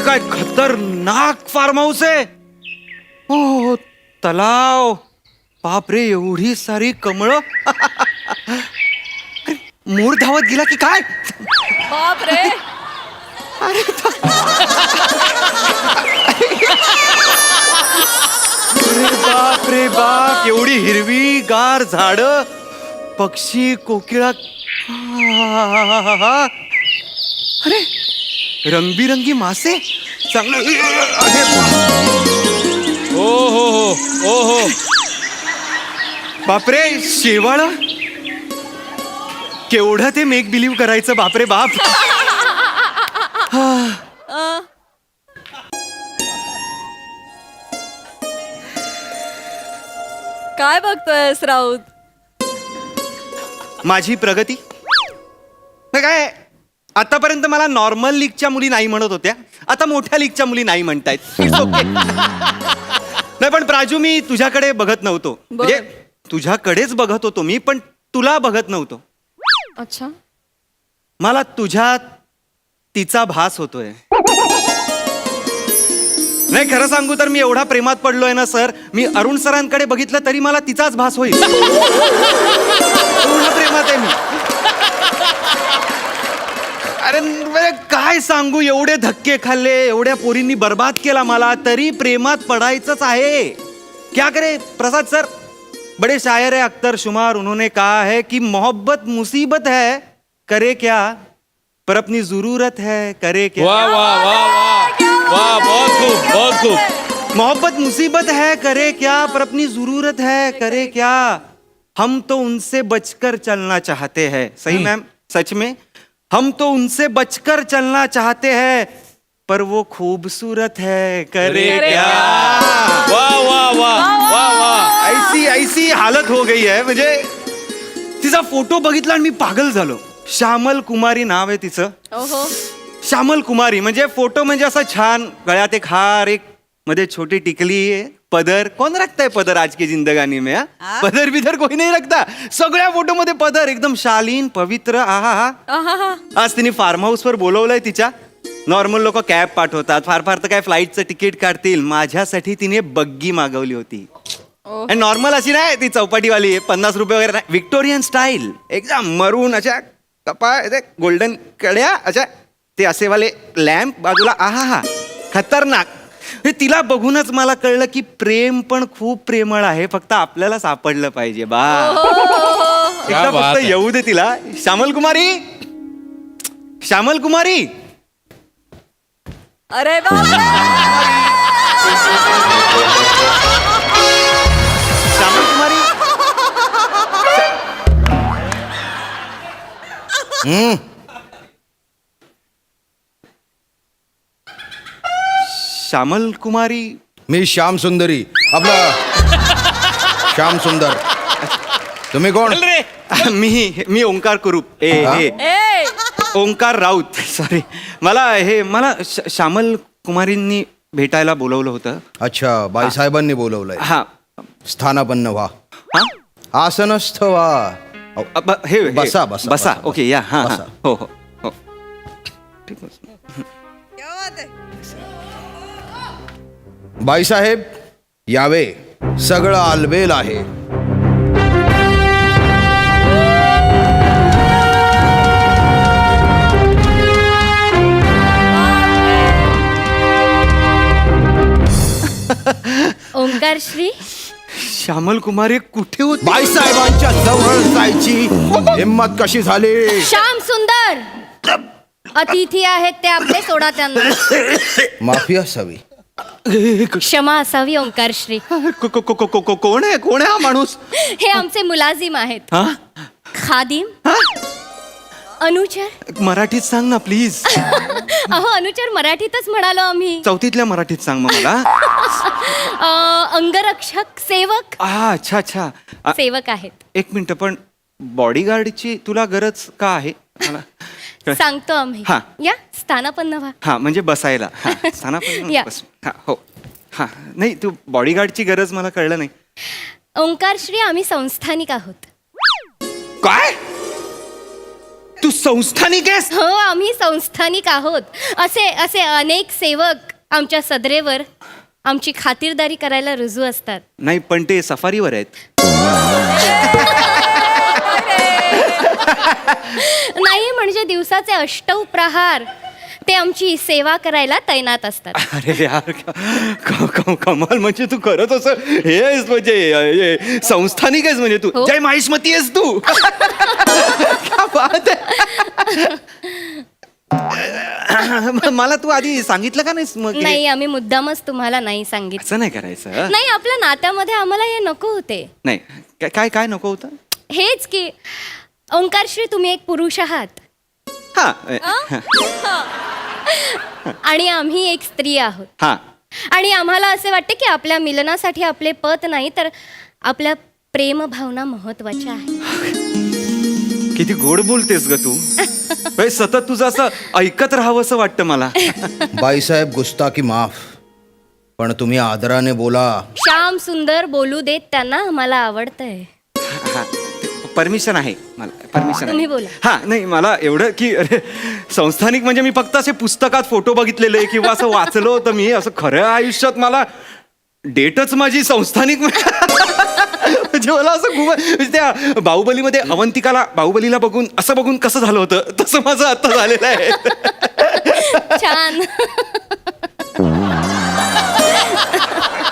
हे काय खतरनाक फार्म हाऊस आहे? हो तलाव. बापरे एवढी सारी कमळ. मोर धावत गेला की काय? बाप रे अरे बाप रे बाप एवढी हिरवी गार झाड. पक्षी कोकिळा. अरे रंगबिरंगी मासे? चांगलं. ओ हो हो ओ हो. बापरे शेवाळ. केवढं ते मेक बिलीव्ह करायचं बापरे बाप. काय बघतोयस राऊत? माझी प्रगती? नाही काय? आतापर्यंत मला नॉर्मल लीगच्या मुली नाही म्हणत होत्या. आता मोठ्या लीगच्या मुली नाही म्हणतायत. It's okay. नाही पण प्राजू मी तुझ्याकडे बघत नव्हतो. म्हणजे तुझ्याकडेच बघत होतो मी पण तुला बघत नव्हतो. अच्छा. मला तुझ्यात तिचा भास होतोय. नाही खरं सांगू तर मी एवढा प्रेमात पडलोय ना सर. मी अरुण सरांकडे बघितलं तरी मला तिचाच भास होईल. पूर्ण प्रेमात आहे मी. अरे काय सांगू? एवढे धक्के खाल्ले एवढ्या पोरींनी बर्बाद केला मला तरी प्रेमात पडायचंच आहे. क्या करे प्रसाद सर? बड़े शायर है अख्तर शुमार उन्होंने कहा है कि मोहब्बत मुसीबत है करे क्या? पर अपनी जरूरत है करे क्या? वा वा वा वा वा बहुत बहुत खूप मोहब्बत मुसीबत है करे क्या? पर अपनी जरूरत है करे क्या? हम तो उनसे बचकर चलना चाहते हैं। सही मैम? सच में? हम तो उनसे बचकर चलना चाहते हैं पर वो खूबसूरत है। करे अरे क्या? वा वा वा वा वा ऐसी ऐसी हालत हो गई है म्हणजे तिचा फोटो बघितला आणि मी पागल झालो. श्यामल कुमारी नाव आहे तिचं. ओहो. श्यामल कुमारी म्हणजे फोटो म्हणजे असं छान गळ्यात एक हार एक मध्ये छोटी टिकली आहे. पदर कोण रखता है पदर आज की जिंदगानी में हा? पदर बिदर कोई नाही रखता. सगळ्या फोटो मध्ये पदर एकदम शालीन पवित्र आहा हा. आज तिने फार्म हाऊस वर बोलवलंय तिच्या. नॉर्मल लोक कॅब पाठवतात. फार फार तर काय फ्लाईटचं तिकीट काढतील. माझ्यासाठी तिने बग्गी मागवली होती. ओह. आणि नॉर्मल अशी नाही ती चौपाटीवाली. आहे पन्नास रुपये वगैरे नाही. विक्टोरियन स्टाईल एकदम मरून अशा कपा गोल्डन कड्या अशा ते असेवाले लॅम्प बाजूला आहा हा. खतरनाक. हे तिला बघूनच मला कळलं की प्रेम पण खूप प्रेमळ आहे फक्त आपल्याला सापडलं पाहिजे बा. एकदा बात फक्त. येऊ दे तिला. श्यामल कुमारी? श्यामल कुमारी? अरे. श्यामल कुमारी? श्यामल कुमारी मी श्याम सुंदरी. आपला श्याम सुंदर. तुम्ही कोण? रे. मी मी ओंकार कुरूप. ए हा? ए. ओंकार राऊत सॉरी मला हे मला श- श्यामल कुमारींनी भेटायला बोलवलं होतं. अच्छा बाईसाहेबांनी बोलवलंय. हा. स्थानापन्न व्हा. हा? आसनस्थ व्हा. अहो, अ, ब- हे हे. बसा, बसा, बसा बसा, ओके या. हा हा. बसा. हो हो हो. ठीक आहे. बाईसाहेब यावे. सगळं आलबेल आहे. ओंकार श्री. श्यामल कुमारी कुठे होती? बाईसाहेबांच्या जवळ जायची हिंमत कशी झाली? श्याम सुंदर. अतिथी आहेत ते आपले सोडा त्यांना. माफी असावी. क्षमा असावी ओंकार श्री. को- को- को- को- को- कोण आहे? कोण आहे हा माणूस? हे आमचे मुलाजिम आहेत. हा? खादिम. अनुचर. मराठीत सांग ना प्लीज अहो अनुचर मराठीतच म्हणालो आम्ही. चौथीतल्या मराठीत सांग मग मला. अ, अंगरक्षक सेवक. आ, अच्छा अच्छा. आ, सेवक आहेत. एक मिनिट पण बॉडीगार्डची तुला गरज का आहे? मला सांगतो आम्ही. हा. या स्थानापन्न व्हा. हा म्हणजे बसायला. हा स्थानापन्न या. बस. हा हो. हा नाही तू बॉडीगार्डची गरज मला कळलं नाही. ओंकार श्री आम्ही संस्थानिक आहोत. काय? तू संस्थानिक आहेस? हो आम्ही संस्थानिक आहोत. असे असे अनेक सेवक आमच्या सदरेवर आमची खातिरदारी करायला रुजू असतात. नाही पण ते सफारीवर आहेत. नाही म्हणजे दिवसाचे अष्टव प्रहार ते आमची सेवा करायला तैनात असतात. अरे यार क- क- कमाल म्हणजे तू खरंच असं. हे आहेस म्हणजे हे, संस्थानिक आहेस म्हणजे तू. हो. जय माहिष्मती आहेस तू. क्या बात आहे. म- मला तू आधी सांगितलं का नाहीस मग हे? नाही आम्ही मुद्दामच तुम्हाला नाही सांगितलं. असं नाही करायचं. नाही आपल्या नात्यामध्ये आम्हाला हे नको होते. नाही काय- काय काय नको होतं? हेच की ओंकारश्री तुम्ही एक पुरुष आहात. हा आणि आम्ही एक स्त्री आहोत. हा. आणि आम्हाला असे वाटते की आपल्या मिलनासाठी आपले पत नाही तर आपल्या प्रेम भावना महत्त्वाच्या आहेत. किती गोड बोलतेस ग तू. सतत तुझं असं ऐकत राहावं असं वाटतं मला. बाईसाहेब गुस्ताकी माफ. पण तुम्ही आदराने बोला. श्याम सुंदर बोलू देत त्यांना मला आवडतंय. परमिशन आहे मला परमिशन तुम्ही बोला. हा नाही मला एवढं की अरे संस्थानिक म्हणजे मी फक्त असे पुस्तकात फोटो बघितलेले किंवा असं वाचलं होतं मी असं खऱ्या आयुष्यात मला डेटच माझी संस्थानिक म्हणजे मला असं खूप म्हणजे त्या बाहुबलीमध्ये अवंतिकाला बाहुबलीला बघून असं बघून कसं झालं होतं तसं माझं आता झालेलं आहे. छान.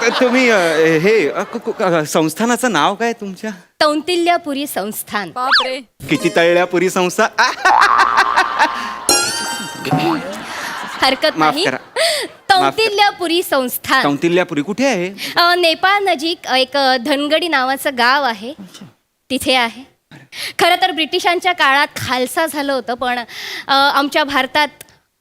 तुम्ही अ, हे अ, कु- कु- अ, संस्थानाचं नाव काय तुमच्या? तौतिल्यापुरी संस्थान. बापरे. किती तळल्यापुरी संस्था? आ, हरकत माफ नाही. करा. तौतिल्यापुरी संस्थान. कौटिल्यापुरी कुठे आहे? अ, नेपाळ नजीक एक अ, धनगडी नावाचं गाव आहे. तिथे आहे. खरं तर ब्रिटिशांच्या काळात खालसा झालं होतं पण अ, आमच्या भारतात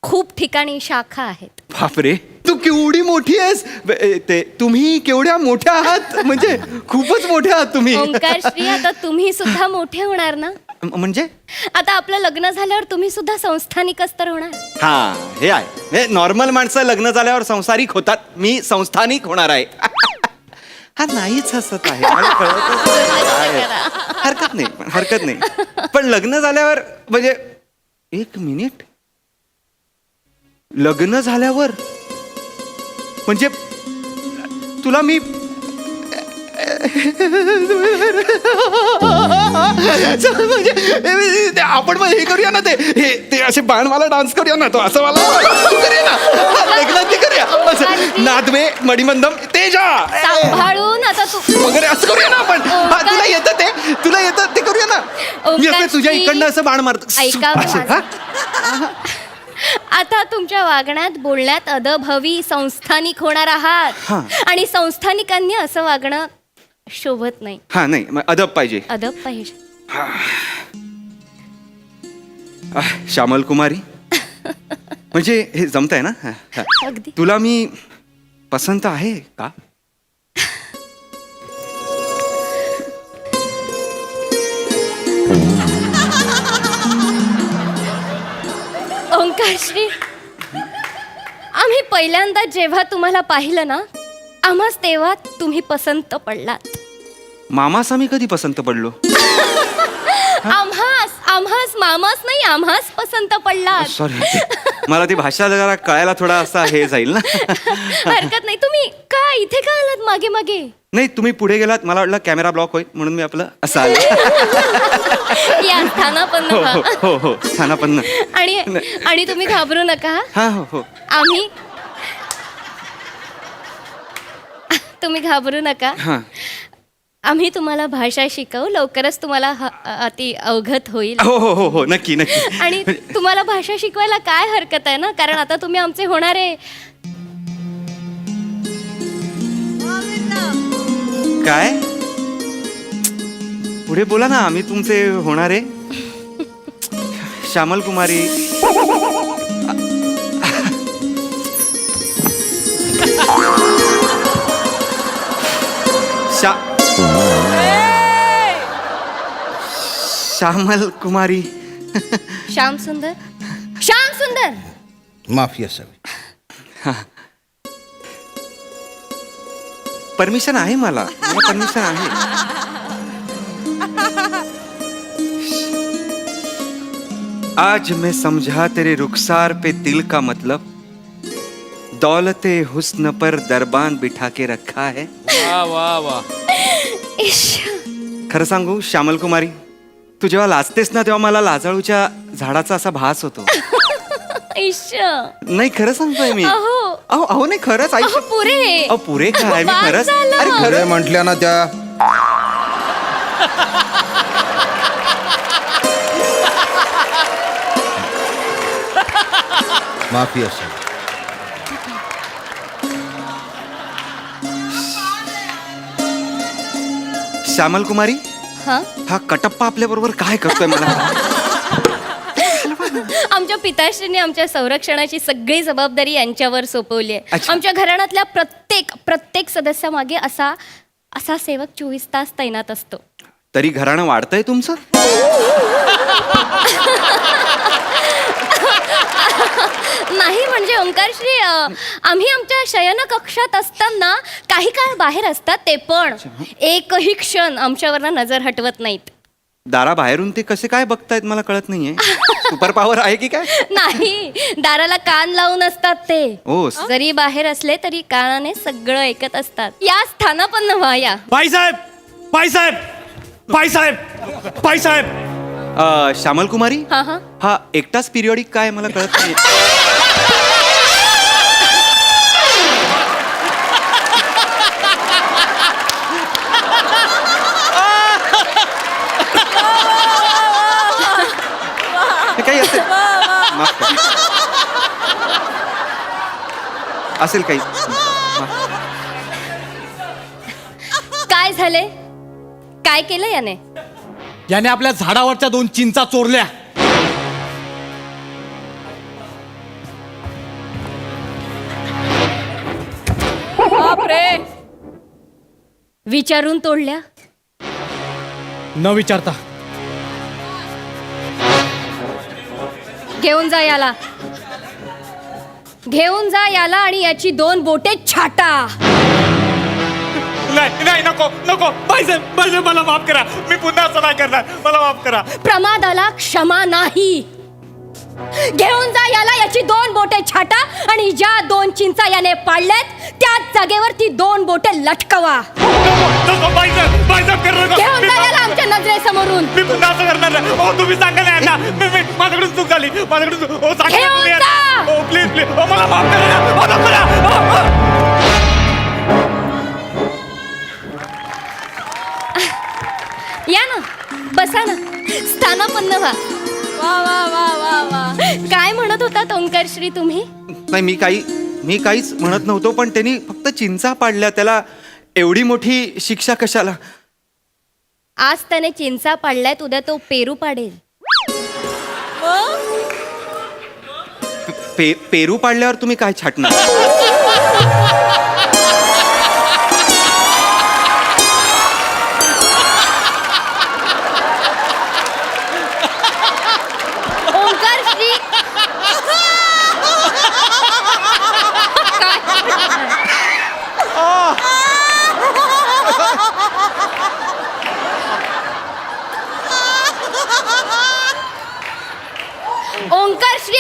खूप ठिकाणी शाखा आहेत. बापरे. तू केवढी मोठी आहेस? ए, ते तुम्ही केवढ्या मोठ्या आहात? म्हणजे खूपच मोठ्या आहात तुम्ही. ओंकार श्री आता तुम्ही सुद्धा मोठे होणार ना? म- म्हणजे? आता आपलं लग्न झाल्यावर तुम्ही सुद्धा संस्थानिकच तर होणार. हा हे आहे. हे नॉर्मल माणसं लग्न झाल्यावर संसारिक होतात. मी संस्थानिक होणार आहे. हा नाहीच हसत आहे. मला कळतच नाही. हरकत नाही पण हरकत नाही. पण लग्न झाल्यावर म्हणजे एक मिनिट. लग्न झाल्यावर म्हणजे तुला मी म्हणजे हे- ते आपण हे करूया ना ते. हे ते असे बाणवाला डान्स करूया ना तो असं मला करूया ना. लग्नात ते करूया. असं. नादवे मणिमंदम तेजा. सांभाळून आता तू. वगैरे असं करूया ना आपण. हा तुला येतं ते. तुला येतं ते करूया ना. मी असं तुझ्या इकडनं असं बाण मारतो. ऐका. हा? आता तुमच्या वागण्यात बोलण्यात अदभवी संस्थानिक होणार हा. आहात आणि संस्थानिकांनी असं वागणं शोभत नाही. हा नाही मग अदब पाहिजे. अदब पाहिजे. आह, श्यामल कुमारी? म्हणजे हे जमत आहे ना? हा, हा. अगदी. तुला मी पसंत आहे का? ओंकारश्री आम्ही पहिल्यांदा जेव्हा तुम्हाला पाहिलं ना आम्हाच तेव्हा तुम्ही पसंत पडलात. मामास आम्ही कधी पसंत पडलो? आम्हास आम्हास मामाच नाही आम्हाच पसंत पडलात. सॉरी मला ती भाषा जरा कळायला थोडा असा हे जाईल ना. हरकत नाही. तुम्ही का इथे का आलात मागे मागे? नाही तुम्ही पुढे गेलात मला वाटलं कॅमेरा ब्लॉक होईल म्हणून मी आपलं असं आलो. या स्थानापन्न हो व्हा. हो हो हो स्थानापन्न आणि आणि तुम्ही घाबरू नका. हा. हा हो हो. आम्ही तुम्ही घाबरू नका. हा. आम्ही तुम्हाला भाषा शिकवू लवकरच तुम्हाला ह- अति अवगत होईल. हो हो हो हो नक्की नक्की. आणि तुम्हाला भाषा शिकवायला काय हरकत आहे ना? कारण आता तुम्ही आमचे होणारे काय? पुढे बोला ना आम्ही तुमचे होणारे श्यामल कुमारी. शा श्यामल कुमारी। श्याम सुंदर। श्याम सुंदर। माफ़ी असावी परमिशन आहे मला। परमिशन आहे। आज मैं समझा तेरे रुखसार पे दिल का मतलब। दौलते हुस्न पर दरबान बिठा के रखा है। वा वा वा इश खरं सांगू श्यामल कुमारी? तू जेव्हा लाजतेस ना तेव्हा मला लाजाळूच्या झाडाचा असा भास होतो. नाही खरं सांगतोय मी. अहो. अहो अहो नाही खरंच आई अहो पुरे. अहो पुरे काय मी खरंच झालं. अरे खरं खरं म्हटल्या ना त्या. माफी असेल. श्यामल कुमारी हा? हा कटप्पा आपल्या बरोबर काय करतोय मला? आमच्या पिताश्रीने आमच्या संरक्षणाची सगळी जबाबदारी यांच्यावर सोपवली आहे. अच्छा. आमच्या घराण्यातल्या प्रत्येक प्रत्येक सदस्यामागे असा असा सेवक चोवीस तास तैनात असतो. तरी घराणं वाढतंय तुमचं नाही म्हणजे ओंकारश्री आम्ही आमच्या शयन कक्षात असताना काही काळ बाहेर असतात ते पण. एकही क्षण आमच्यावर नजर हटवत नाहीत. दारा बाहेरून ते कसे काय बघतायत मला कळत नाहीये. सुपर पॉवर आहे की काय? नाही. दाराला कान लावून असतात ते. ओ जरी बाहेर असले तरी कानाने सगळं ऐकत असतात. या स्थानापन्न व्हा या. बाईसाहेब बाईसाहेब बाईसाहेब बाईसाहेब अ, श्यामल कुमारी हा हा. हा एकटाच पिरियडिक काय मला कळत नाही असेल काही. काय झाले? काय केलं याने? याने आपल्या झाडावरच्या दोन चिंचा चोरल्या. बापरे! विचारून तोडल्या? न विचारता. घेऊन जा याला. घेऊन जा याला आणि याची दोन बोटे छाटा. नाही नाही नको नको. मला माफ करा. मी पुन्हा असं नाही करणार. मला माफ करा. प्रमादाला क्षमा नाही. घेऊन जा याला याची दोन बोटे छाटा आणि ज्या दोन चिंचा याने पाडल्यात त्याच जागेवर ती दोन बोटे लटकवा. नको करू घेऊन जा याला आमच्या नजरेसमोरून. मी पुन्हा असं करणार नाही. हो तुम्ही सांगा ना यांना. मी मी माझ्याकडून चूक झाली. माझ्याकडून चूक हो सांगा ना घेऊन तुम्ही जा! यांना. हो प्लीज प्लीज हो मला माफ करा. हो, माफ करा. हो, हो. या ना. बसा ना. स्थानापन्न व्हा वा वा वा वा वा. काय म्हणत होता ओंकार श्री तुम्ही? नाही मी काही मी काहीच म्हणत नव्हतो पण त्यांनी फक्त चिंचा पाडल्या. त्याला एवढी मोठी शिक्षा कशाला? आज त्याने चिंचा पाडल्यात उद्या तो पेरू पाडेल. पे पेरू पाडल्यावर तुम्ही काय छाटणार?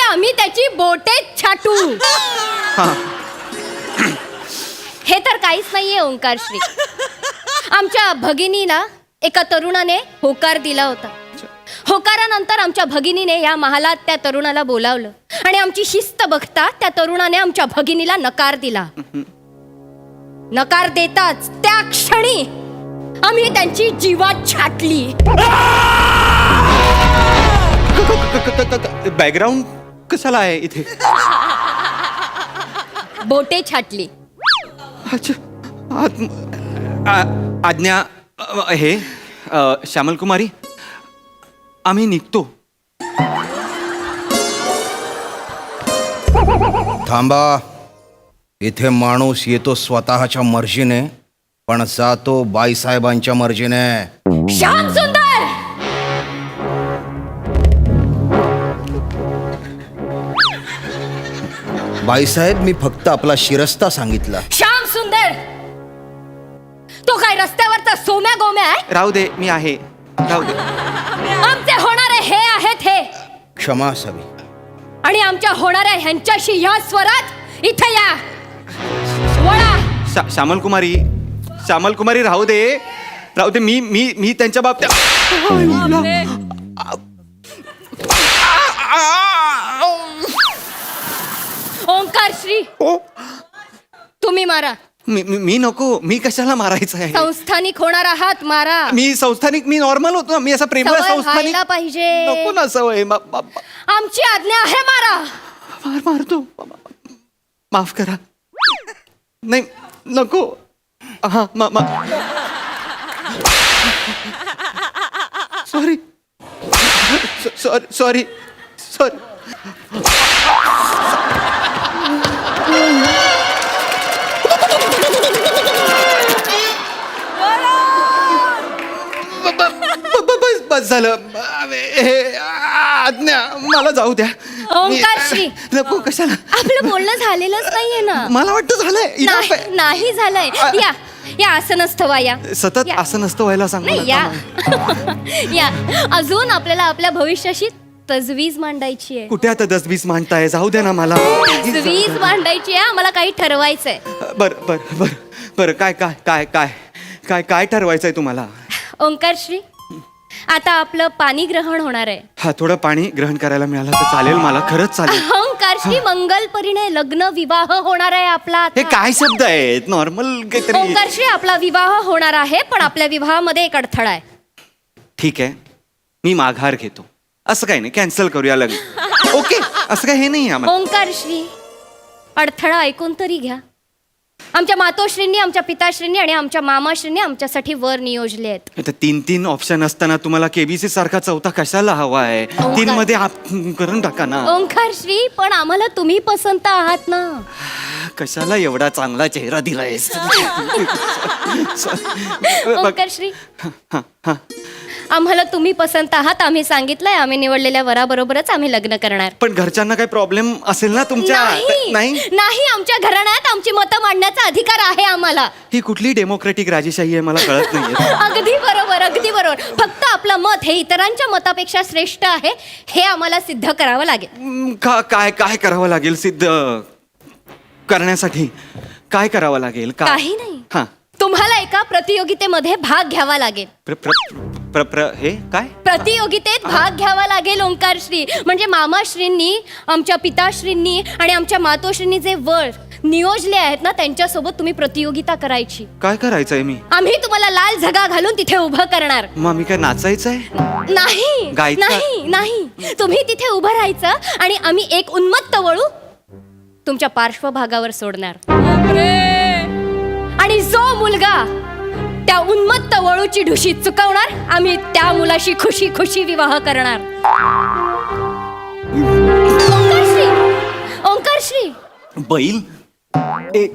आम्ही त्याची बोटे छाटू हे तर काहीच नाहीये ओंकार श्री आमच्या भगिनीला एका तरुणाने होकार दिला होता होकारानंतर आमच्या भगिनीने या महालात त्या तरुणाला बोलावलं आणि आमची शिस्त बघता त्या तरुणाने आमच्या भगिनीला नकार दिला नकार देताच त्या क्षणी आम्ही त्यांची जीवात छाटली बॅकग्राऊंड कशाला आहे इथे? बोटे छाटली. अच्छा. आत- आ- आज्ञा अ, हे अ, श्यामल कुमारी आम्ही निघतो. थांबा. इथे माणूस येतो स्वतःच्या मर्जीने पण जातो बाईसाहेबांच्या मर्जीने. श्याम सुंदर! बाईसाहेब मी फक्त आपला शिरस्ता सांगितला. श्याम सुंदर तो काय रस्त्यावरचा सोम्या गोम्या आहे? राहू दे मी आहे. राहू दे. आमचे होणारे हे आहेत हे. क्षमा असावी. आणि आमच्या होणाऱ्या ह्यांच्याशी ह्या स्वरात इथे या. वळा. शा- श्यामल कुमारी श्यामल कुमारी राहू दे. राहू दे मी मी मी त्यांच्या बाबतीत बापरे. ओंकार श्री. ओ, तुम्ही मारा. मी मी- मी नको मी कशाला मारायचं आहे? संस्थानिक होणार आहात मारा. मी संस्थानिक मी नॉर्मल होतो ना. मी असा प्रेमळ सवय संस्थानिक व्हायला पाहिजे. नको ना सवय मा- मा- मा- आमची आज्ञा आहे मारा. मार मारतो. माफ करा. नाही नको. हा मा सॉरी सॉरी सॉरी सॉरी बस झालं हे आज्ञा मला जाऊ द्या. ओंकार श्री. मी- नको कशाला? आपलं बोलणं झालेलंच नाहीये ना. मला वाटतं झालंय. Enough नाही आहे. नाही झालंय. या या असं नसतं वा या सतत या. असं नसतं व्हायला सांग नाही या. या. अजून आपल्याला आपल्या भविष्याशी तजवीज मांडायची आहे. कुठे आता दस वीस मांडताय? जाऊ द्या ना मला. तजवीज मांडायची आहे आम्हाला काही ठरवायचंय. बर बर बर बर. काय काय काय काय? काय काय ठरवायचंय तुम्हाला? ओंकार श्री आता आपलं पाणी ग्रहण होणार आहे. हा थोडं पाणी ग्रहण करायला मिळालं तर चालेल मला खरंच चालेल. श्री मंगल परिणय लग्न विवाह होणार आहे आपला हे आता. काय शब्द आहेत? नॉर्मल काहीतरी. ओंकार श्री आपला विवाह होणार आहे पण आपल्या विवाहामध्ये एक अडथळा आहे. ठीक आहे. मी माघार घेतो. असं काही नाही कॅन्सल करूया लग्न. ओके असं काही हे नाही आम्हाला. ओंकार श्री अडथळा ऐकून तरी घ्या. आमच्या मातोश्रींनी आमच्या पिताश्रींनी आणि आमच्या मामाश्रींनी आमच्यासाठी वर नियोजले आहेत. आता तीन तीन ऑप्शन असताना तुम्हाला केबीसी सारखा चौथा कशाला हवा आहे? तीन मध्ये आप- करून टाका ना. ओंकार श्री पण आम्हाला तुम्ही पसंत आहात ना. कशाला एवढा चांगला चेहरा दिलाय ओंकार श्री. आम्हाला तुम्ही पसंत आहात आम्ही सांगितलंय आम्ही निवडलेल्या वराबरोबरच आम्ही लग्न करणार. पण घरच्यांना काही प्रॉब्लेम असेल ना तुमच्या? नाही. नाही? नाही आमच्या घराण्यात आमची मतं मांडण्याचा अधिकार आहे आम्हाला. ही कुठली डेमोक्रेटिक राजेशाही आहे मला कळत नाहीये. अगदी बरोबर अगदी बरोबर. फक्त आपलं मत हे इतरांच्या मतापेक्षा श्रेष्ठ आहे हे आम्हाला सिद्ध करावं लागेल. का काय काय करावं लागेल सिद्ध करण्यासाठी? काय करावं लागेल? काही नाही. हा. तुम्हाला एका प्रतियोगितेमध्ये भाग घ्यावा लागेल. प्र प्र प्र प्र हे काय? प्रतियोगितेत भाग घ्यावा लागेल ओंकारश्री. म्हणजे मामाश्रींनी आमच्या पिताश्रींनी आणि आमच्या मातोश्रींनी जे वर नियोजले आहेत ना त्यांच्यासोबत तुम्ही प्रतियोगिता करायची. काय करायचंय मी? आम्ही तुम्हाला लाल झगा घालून तिथे उभं करणार. मग मी काय नाचायचंय? नाही गायचं? नाही नाही. तुम्ही तिथे उभं राहायचं आणि आम्ही एक उन्मत्त वळू तुमच्या पार्श्वभागावर सोडणार. आणि जो मुलगा त्या उन्मत्त वळूची ढुशी चुकवणार आम्ही त्या मुलाशी खुशी खुशी विवाह करणार. ओंकारश्री! ओंकारश्री! बैल? ए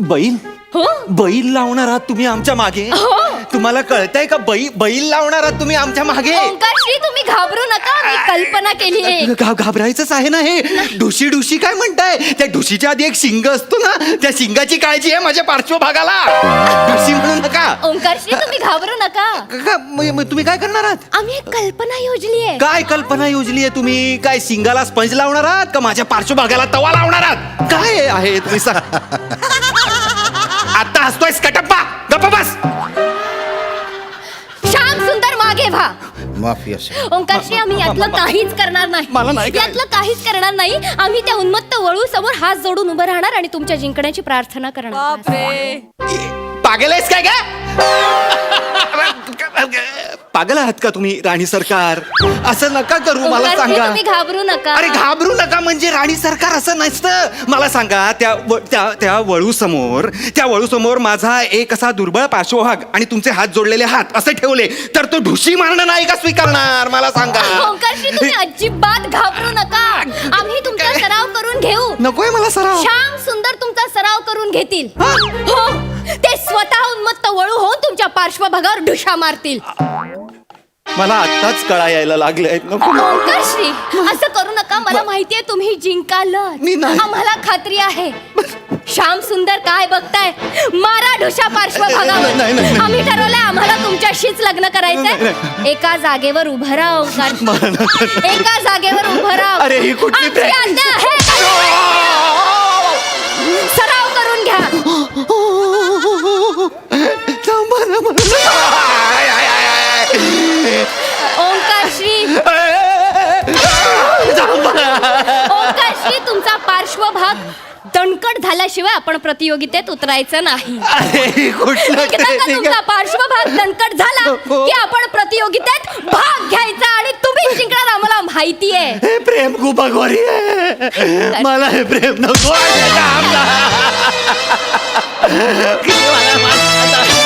बैल? हो? बैल लावणार आहात तुम्ही आमच्या मागे. हो. तुम्हाला कळतंय का बैल बैल लावणार आहात तुम्ही आमच्या मागे? ओंकारश्री तुम्ही घाबरू नका. मी कल्पना केली आहे. घा- घाबरायचंच आहे ना हे? ढुशी ढुशी काय म्हणताय? त्या ढुशीच्या आधी एक शिंग असतो ना त्या शिंगाची काळजी आहे माझ्या पार्श्वभागाला. ढुशी म्हणू नका. ओंकारश्री तुम्ही घाबरू नका. म- म- तुम्ही काय करणार आहात? आम्ही एक कल्पना योजली आहे. काय कल्पना योजली आहे तुम्ही? काय शिंगाला स्पंज लावणार आहात का? माझ्या पार्श्वभागाला तवा लावणार आहात? काय आहे तुम्ही सांग आता हसतोय कटप्पा. गप्पा बस. श्याम सुंदर मागे व्हा. माफी असावी ओंकारश्री आम्ही यातलं काहीच करणार नाही. मला नाही. यातलं काहीच करणार नाही. आम्ही त्या उन्मत्त वळू समोर हात जोडून उभं राहणार आणि तुमच्या जिंकण्याची प्रार्थना करणार. बापरे. पागल आहेस काय का पागल आहात का तुम्ही राणी सरकार? असं नका करू मला सांगा. तुम्ही घाबरू नका. अरे घाबरू नका म्हणजे राणी सरकार असं नसतं. मला सांगा त्या व- त्या त्या वळू समोर त्या वळू समोर माझा एक असा दुर्बळ पार्श्वभाग आणि तुमचे हात जोडलेले हात असे ठेवले तर तो ढुशी मारणं नाही का स्वीकारणार? मला सांगा. तुम्ही अजिबात घाबरू नका. आम्ही तुमचा सराव करून घेऊ. नकोय मला सराव. श्याम सुंदर तुमचा सराव करून घेतील. हो. ते स्वतः उन्मत्त वळू होऊन तुमच्या पार्श्वभागावर ढुशा मारतील. मला आत्ताच कळा यायला लागले ओंकारश्री असं करू नका. मला माहितीये तुम्ही जिंकाल मी नाही. आम्हाला खात्री आहे. श्याम सुंदर काय बघताय? मारा ढुशा पार्श्वभागावर. नाही, नाही, नाही. आम्ही ठरवलंय आम्हाला तुमच्याशीच लग्न करायचंय. एका जागेवर उभं राहा ओंकार एका जागेवर उभं राहा. अरे, ही कुठली आमची practice? आज्ञा आहे. सराव करून घ्या. दणकट झाल्याशिवाय आपण प्रतियोगितेत उतरायचं नाही अरे कुठलं एकदा का training तुमचा आहे? पार्श्वभाग दणकट झाला हो. की आपण प्रतियोगितेत भाग घ्यायचा आणि तुम्ही जिंकणार आम्हाला माहिती आहे हे प्रेम खूप अघोरी आहे मला हे प्रेम नको आहे. किती मला.